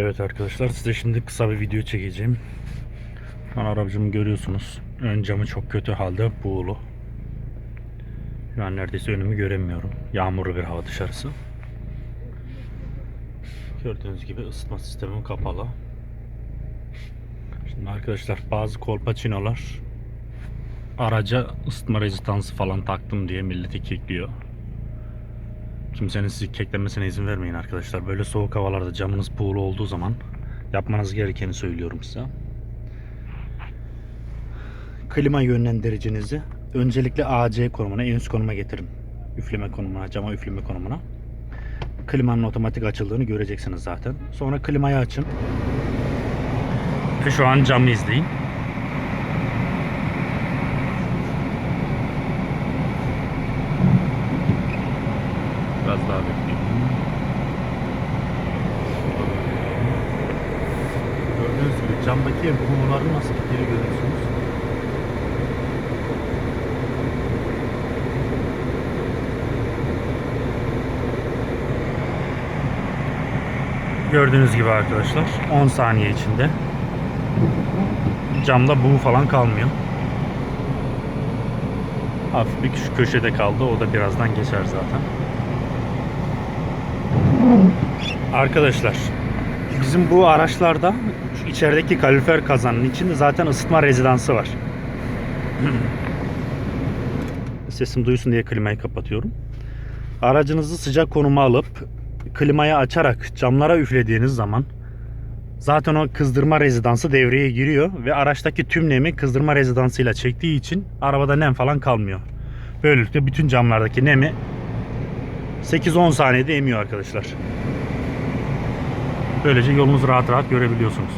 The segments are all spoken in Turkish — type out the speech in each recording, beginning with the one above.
Evet arkadaşlar size şimdi kısa bir video çekeceğim. Şu an aracımı görüyorsunuz. Ön camı çok kötü halde buğulu. Şu an neredeyse önümü göremiyorum. Yağmurlu bir hava dışarısı. Gördüğünüz gibi ısıtma sistemim kapalı. Şimdi arkadaşlar bazı kolpaçinolar araca ısıtma rezistansı falan taktım diye milleti kekliyor. Kimsenin sizi keklemesine izin vermeyin arkadaşlar. Böyle soğuk havalarda camınız buğulu olduğu zaman yapmanız gerekeni söylüyorum size. Klima yönlendiricinizi öncelikle AC konumuna, en üst konuma getirin. Üfleme konumuna, cama üfleme konumuna. Klimanın otomatik açıldığını göreceksiniz zaten. Sonra klimayı açın. Ve şu an camı izleyin. Daha bekleyeyim. Gördüğünüz gibi camdaki kumların nasıl gittiğini görüyorsunuz. Gördüğünüz gibi arkadaşlar 10 saniye içinde camda buğu falan kalmıyor. Hafif bir köşede kaldı. O da birazdan geçer zaten. Arkadaşlar bizim bu araçlarda içerideki kalorifer kazanın içinde zaten ısıtma rezidansı var. Sesim duysun diye klimayı kapatıyorum. Aracınızı sıcak konuma alıp klimayı açarak camlara üflediğiniz zaman zaten o kızdırma rezidansı devreye giriyor ve araçtaki tüm nemi kızdırma rezidansıyla çektiği için arabada nem falan kalmıyor. Böylelikle bütün camlardaki nemi 8-10 saniyede emiyor arkadaşlar. Böylece yolunuzu rahat rahat görebiliyorsunuz.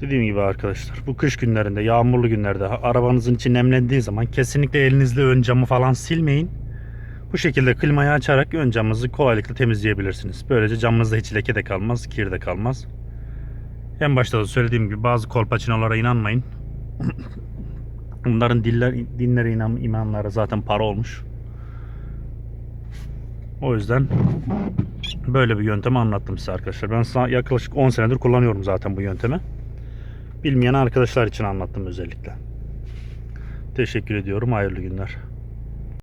Dediğim gibi arkadaşlar bu kış günlerinde yağmurlu günlerde arabanızın içi nemlendiği zaman kesinlikle elinizle ön camı falan silmeyin. Bu şekilde klimayı açarak ön camınızı kolaylıkla temizleyebilirsiniz. Böylece camınızda hiç leke de kalmaz, kir de kalmaz. En başta da söylediğim gibi bazı kolpaçinolara inanmayın. Bunların diller, dinlere inan, imanları zaten para olmuş. O yüzden böyle bir yöntemi anlattım size arkadaşlar. Ben sana yaklaşık 10 senedir kullanıyorum zaten bu yöntemi. Bilmeyen arkadaşlar için anlattım özellikle. Teşekkür ediyorum. Hayırlı günler.